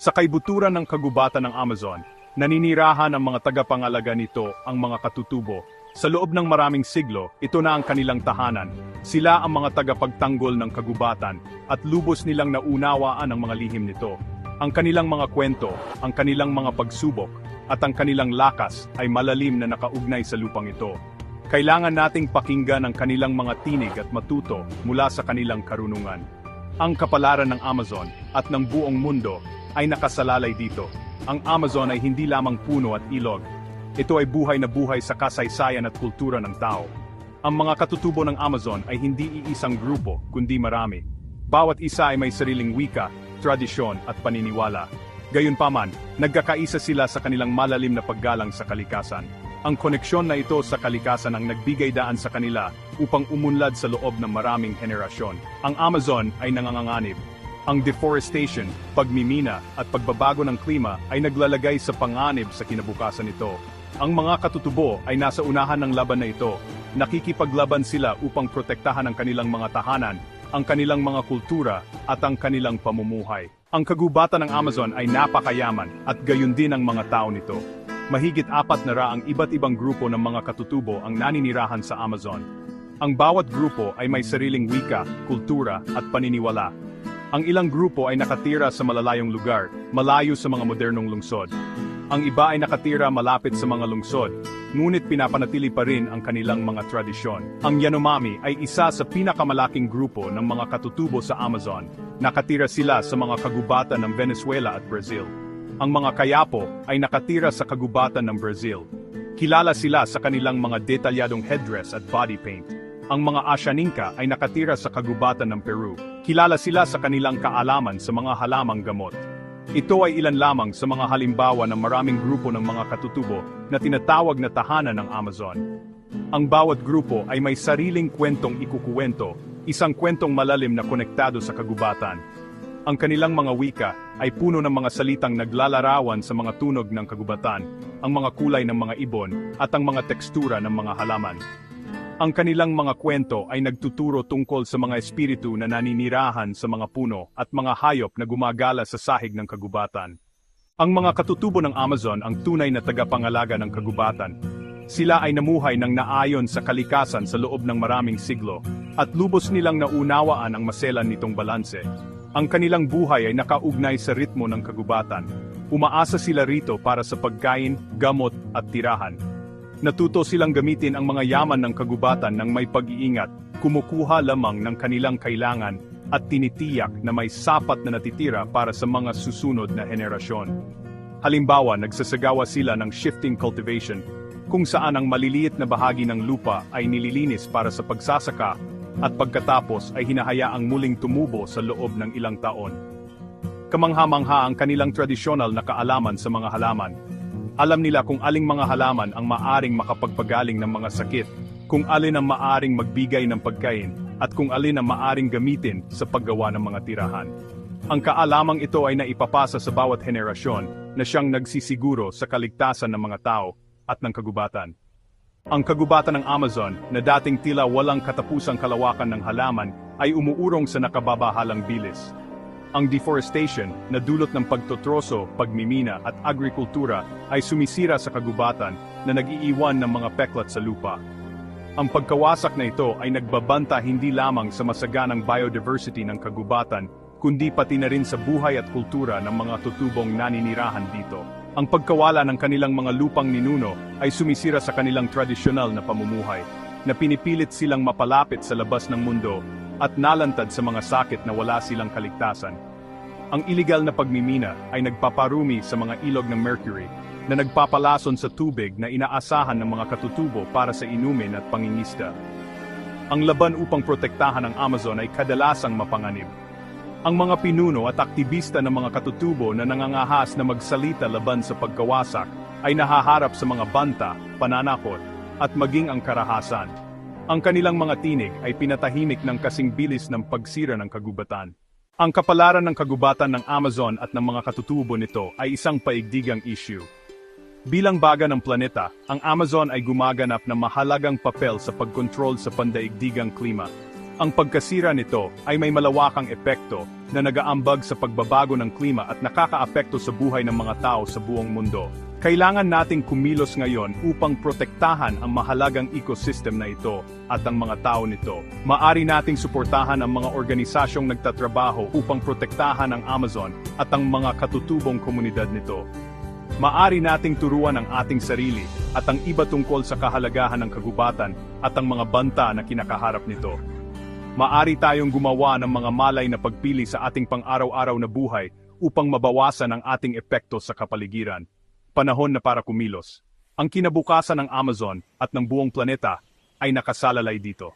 Sa kaibuturan ng kagubatan ng Amazon, naninirahan ang mga tagapangalaga nito ang mga katutubo. Sa loob ng maraming siglo, ito na ang kanilang tahanan. Sila ang mga tagapagtanggol ng kagubatan at lubos nilang naunawaan ang mga lihim nito. Ang kanilang mga kwento, ang kanilang mga pagsubok, at ang kanilang lakas ay malalim na nakaugnay sa lupang ito. Kailangan nating pakinggan ang kanilang mga tinig at matuto mula sa kanilang karunungan. Ang kapalaran ng Amazon at ng buong mundo ay nakasalalay dito. Ang Amazon ay hindi lamang puno at ilog. Ito ay buhay na buhay sa kasaysayan at kultura ng tao. Ang mga katutubo ng Amazon ay hindi iisang grupo, kundi marami. Bawat isa ay may sariling wika, tradisyon at paniniwala. Gayunpaman, nagkakaisa sila sa kanilang malalim na paggalang sa kalikasan. Ang koneksyon na ito sa kalikasan ang nagbigay daan sa kanila upang umunlad sa loob ng maraming henerasyon. Ang Amazon ay nanganganganib. Ang deforestation, pagmimina at pagbabago ng klima ay naglalagay sa panganib sa kinabukasan nito. Ang mga katutubo ay nasa unahan ng laban na ito. Nakikipaglaban sila upang protektahan ang kanilang mga tahanan, ang kanilang mga kultura at ang kanilang pamumuhay. Ang kagubatan ng Amazon ay napakayaman at gayon din ang mga tao nito. Mahigit apat na raang iba't ibang grupo ng mga katutubo ang naninirahan sa Amazon. Ang bawat grupo ay may sariling wika, kultura, at paniniwala. Ang ilang grupo ay nakatira sa malalayong lugar, malayo sa mga modernong lungsod. Ang iba ay nakatira malapit sa mga lungsod, ngunit pinapanatili pa rin ang kanilang mga tradisyon. Ang Yanomami ay isa sa pinakamalaking grupo ng mga katutubo sa Amazon. Nakatira sila sa mga kagubatan ng Venezuela at Brazil. Ang mga Kayapo ay nakatira sa kagubatan ng Brazil. Kilala sila sa kanilang mga detalyadong headdress at body paint. Ang mga Ashaninka ay nakatira sa kagubatan ng Peru. Kilala sila sa kanilang kaalaman sa mga halamang gamot. Ito ay ilan lamang sa mga halimbawa ng maraming grupo ng mga katutubo na tinatawag na tahanan ng Amazon. Ang bawat grupo ay may sariling kwentong ikukuwento, isang kwentong malalim na konektado sa kagubatan. Ang kanilang mga wika ay puno ng mga salitang naglalarawan sa mga tunog ng kagubatan, ang mga kulay ng mga ibon, at ang mga tekstura ng mga halaman. Ang kanilang mga kwento ay nagtuturo tungkol sa mga espiritu na naninirahan sa mga puno at mga hayop na gumagala sa sahig ng kagubatan. Ang mga katutubo ng Amazon ang tunay na tagapangalaga ng kagubatan. Sila ay namuhay ng naayon sa kalikasan sa loob ng maraming siglo, at lubos nilang naunawaan ang maselan nitong balanse. Ang kanilang buhay ay nakaugnay sa ritmo ng kagubatan. Umaasa sila rito para sa pagkain, gamot at tirahan. Natuto silang gamitin ang mga yaman ng kagubatan ng may pag-iingat, kumukuha lamang ng kanilang kailangan at tinitiyak na may sapat na natitira para sa mga susunod na henerasyon. Halimbawa, nagsasagawa sila ng shifting cultivation, kung saan ang maliliit na bahagi ng lupa ay nililinis para sa pagsasaka at pagkatapos ay hinahayaang muling tumubo sa loob ng ilang taon. Kamangha-mangha ang kanilang tradisyonal na kaalaman sa mga halaman. Alam nila kung aling mga halaman ang maaring makapagpagaling ng mga sakit, kung alin ang maaring magbigay ng pagkain, at kung alin ang maaring gamitin sa paggawa ng mga tirahan. Ang kaalamang ito ay naipapasa sa bawat henerasyon na siyang nagsisiguro sa kaligtasan ng mga tao at ng kagubatan. Ang kagubatan ng Amazon na dating tila walang katapusang kalawakan ng halaman ay umuurong sa nakababahalang bilis. Ang deforestation na dulot ng pagtotroso, pagmimina at agrikultura ay sumisira sa kagubatan na nag-iiwan ng mga peklat sa lupa. Ang pagkawasak na ito ay nagbabanta hindi lamang sa masaganang biodiversity ng kagubatan, kundi pati na rin sa buhay at kultura ng mga tutubong naninirahan dito. Ang pagkawala ng kanilang mga lupang ninuno ay sumisira sa kanilang tradisyonal na pamumuhay, na pinipilit silang mapalapit sa labas ng mundo at nalantad sa mga sakit na wala silang kaligtasan. Ang iligal na pagmimina ay nagpaparumi sa mga ilog ng mercury na nagpapalason sa tubig na inaasahan ng mga katutubo para sa inumin at pangingista. Ang laban upang protektahan ang Amazon ay kadalasang mapanganib. Ang mga pinuno at aktivista ng mga katutubo na nangangahas na magsalita laban sa pagkawasak ay nahaharap sa mga banta, pananakot, at maging ang karahasan. Ang kanilang mga tinig ay pinatahimik ng kasing bilis ng pagsira ng kagubatan. Ang kapalaran ng kagubatan ng Amazon at ng mga katutubo nito ay isang paigdigang issue. Bilang baga ng planeta, ang Amazon ay gumaganap ng mahalagang papel sa pagkontrol sa pandaigdigang klima. Ang pagkasira nito ay may malawakang epekto na nagaambag sa pagbabago ng klima at nakakaapekto sa buhay ng mga tao sa buong mundo. Kailangan nating kumilos ngayon upang protektahan ang mahalagang ecosystem na ito at ang mga tao nito. Maari nating suportahan ang mga organisasyong nagtatrabaho upang protektahan ang Amazon at ang mga katutubong komunidad nito. Maari nating turuan ang ating sarili at ang iba tungkol sa kahalagahan ng kagubatan at ang mga banta na kinakaharap nito. Maari tayong gumawa ng mga malay na pagpili sa ating pang-araw-araw na buhay upang mabawasan ang ating epekto sa kapaligiran. Panahon na para kumilos. Ang kinabukasan ng Amazon at ng buong planeta ay nakasalalay dito.